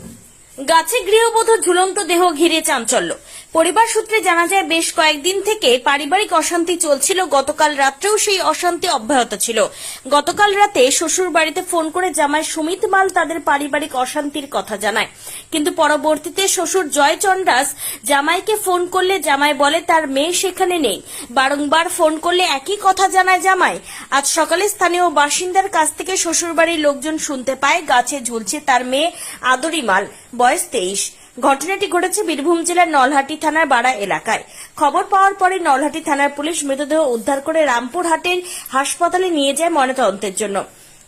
Mm-hmm. গাছে গৃহবধূ ঝুলন্ত দেহ ঘিরে চাঞ্চল্য। পরিবার সূত্রে জানা যায়, বেশ কয়েকদিন থেকে পারিবারিক অশান্তি চলছিল। গতকাল রাত্রেও সেই অশান্তি অব্যাহত ছিল। গতকাল রাতে শ্বশুর বাড়িতে ফোন করে জামাই সুমিত মাল তাদের পারিবারিক অশান্তির কথা জানায়। কিন্তু পরবর্তীতে শ্বশুর জয় চন্ডাস জামাইকে ফোন করলে জামাই বলে, তার মেয়ে সেখানে নেই। বারংবার ফোন করলে একই কথা জানায় জামাই। আজ সকালে স্থানীয় বাসিন্দার কাছ থেকে শ্বশুরবাড়ির লোকজন শুনতে পায়, গাছে ঝুলছে তার মেয়ে আদরি মাল। বয়স তেইশ। ঘটনাটি ঘটেছে বীরভূম জেলার নলহাটি থানার বাড়া এলাকায়। খবর পাওয়ার পরে নলহাটি থানার পুলিশ মৃতদেহ উদ্ধার করে রামপুরহাটের হাসপাতালে নিয়ে যায় ময়নাতদন্তের জন্য।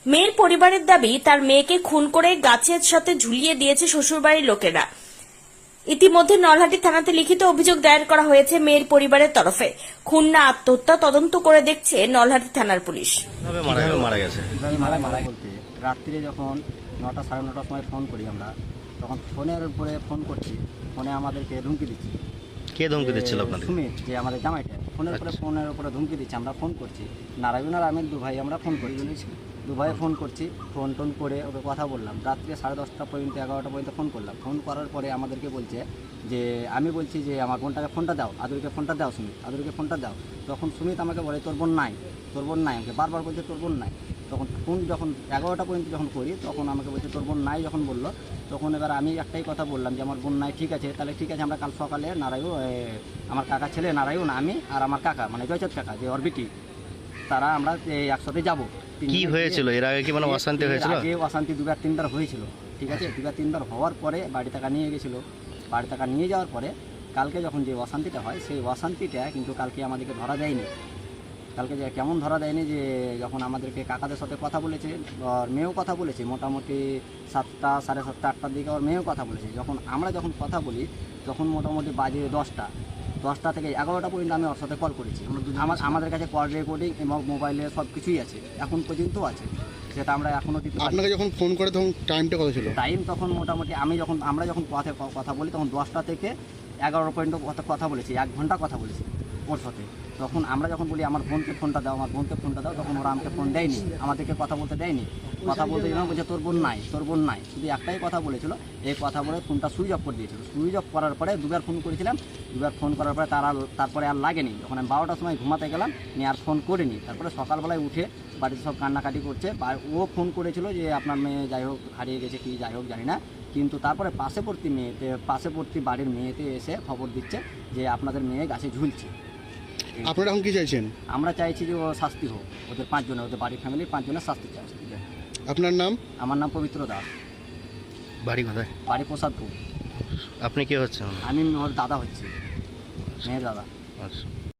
মেয়ের পরিবারের দাবি তার মেয়েকে খুন করে গাছের সাথে ঝুলিয়ে দিয়েছে শ্বশুরবাড়ির লোকেরা। ইতিমধ্যে নলহাটি থানাতে লিখিত অভিযোগ দায়ের করা হয়েছে মেয়ের পরিবারের তরফে। খুন না আত্মহত্যা তদন্ত করে দেখছে নলহাটি থানার পুলিশ। কীভাবে মারা মারা গেছে কীভাবে মারা মারা বলতে রাত্রিরে যখন নটা সাড়ে নটার সময় ফোন করি আমরা তখন ফোনের উপরে ফোন করছি ফোনে আমাদেরকে ধুমকি দিচ্ছি। কে ধমকি দিচ্ছিল আপনাদের সুমিত যে আমাদের জামাইটা ফোনের উপরে আচ্ছা। ফোনের উপরে ধুমকি দিচ্ছে আমরা ফোন করছি। নারায়ণ আর আমির দু ভাই আমরা ফোন করি দু ভাই ফোন করছি ফোন টোন করে ওকে কথা বললাম। রাত্রে সাড়ে দশটা পর্যন্ত এগারোটা পর্যন্ত ফোন করলাম। ফোন করার পরে আমাদেরকে বলছে যে আমি বলছি যে আমার বোনটাকে ফোনটা দাও আদুরিকে ফোনটা দাও সুমিত আদুরিকে ফোনটা দাও। তখন সুমিত আমাকে বলে তোর বোন নাই তোর বোন নাই। আমাকে বারবার বলছে তোর বোন নাই। তখন ফোন যখন এগারোটা পর্যন্ত যখন করি তখন আমাকে বলছে তোর বোন নাই? যখন বলল তখন এবার আমি একটাই কথা বললাম যে আমার বোন নাই ঠিক আছে তাহলে ঠিক আছে আমরা কাল সকালে নারায়ণ এ, আমার কাকা ছেলে নারায়ণ আমি আর আমার কাকা মানে জয়চাঁদ কাকা যে অরবিটি তারা আমরা এই একসাথে যাব। কি হয়েছিল? এর আগে কি মানে অশান্তি হয়েছিল? আগে অশান্তি দুবার তিনবার হয়েছিল ঠিক আছে? দুবার তিনবার হওয়ার পরে বাড়ি টাকা নিয়ে গেছিল। বাড়ি টাকা নিয়ে যাওয়ার পরে কালকে যখন যে অশান্তিটা হয় সেই অশান্তিটা কিন্তু কালকে আমাদেরকে ধরা দেয়নি। কালকে যে কেমন ধরা দেয়নি যে যখন আমাদেরকে কাকাদের সাথে কথা বলেছে আর মেয়েও কথা বলেছে মোটামুটি সাতটা সাড়ে সাতটা আটটার দিকে ওর মেয়েও কথা বলেছে। যখন আমরা যখন কথা বলি তখন মোটামুটি বাজে দশটা। দশটা থেকে এগারোটা পর্যন্ত আমি ওর সাথে কল করেছি। আমার আমাদের কাছে কল রেকর্ডিং এবং মোবাইলে সব কিছুই আছে এখন পর্যন্ত আছে। সেটা আমরা এখনও দিতে আপনাকে যখন ফোন করে তখন টাইমটা কত ছিল? টাইম তখন মোটামুটি আমি যখন আমরা যখন কথা কথা বলি তখন দশটা থেকে এগারো পর্যন্ত কথা বলেছি এক ঘণ্টা কথা বলেছি। ওর সাথে। তখন আমরা যখন বলি, আমার বোনকে ফোনটা দাও, আমার বোনকে ফোনটা দাও, তখন ওরা আমাকে ফোন দেয়নি, আমাদেরকে কথা বলতে দেয়নি। কথা বলতে গেলাম বলছে, তোর বোন নাই, তোর বোন নাই। শুধু একটাই কথা বলেছিল, এই কথা বলে ফোনটা সুইচ অফ করে দিয়েছিল। সুইচ অফ করার পরে দুবার ফোন করেছিলাম, দুবার ফোন করার পরে তার আর, তারপরে আর লাগেনি যখন আমি বারোটার সময় ঘুমাতে গেলাম, নিয়ে আর ফোন করিনি। তারপরে সকালবেলায় উঠে বাড়িতে সব কান্নাকাটি করছে। ও ফোন করেছিল যে, আপনার মেয়ে যাই হোক, হারিয়ে গেছে কি, যাই হোক, জানি না। কিন্তু তারপরে পাশেপর্তী মেয়েতে পাশেপর্তী বাড়ির মেয়েতে এসে খবর দিচ্ছে যে, আপনাদের মেয়ে গাছে ঝুলছে। আপনারা এখন কি চাইছেন? আমরা চাইছি যে ও শাস্তি হোক। ওদের পাঁচজনের ওদের বাড়ির ফ্যামিলির পাঁচজনের শাস্তি চাইছি আপনার নাম? আমার নাম পবিত্র দাস। বাড়ি কোথায়? বাড়ি প্রসাদপুর। আপনি কে হচ্ছেন? আমি ওর দাদা হচ্ছি। মেয়ের দাদা। আচ্ছা।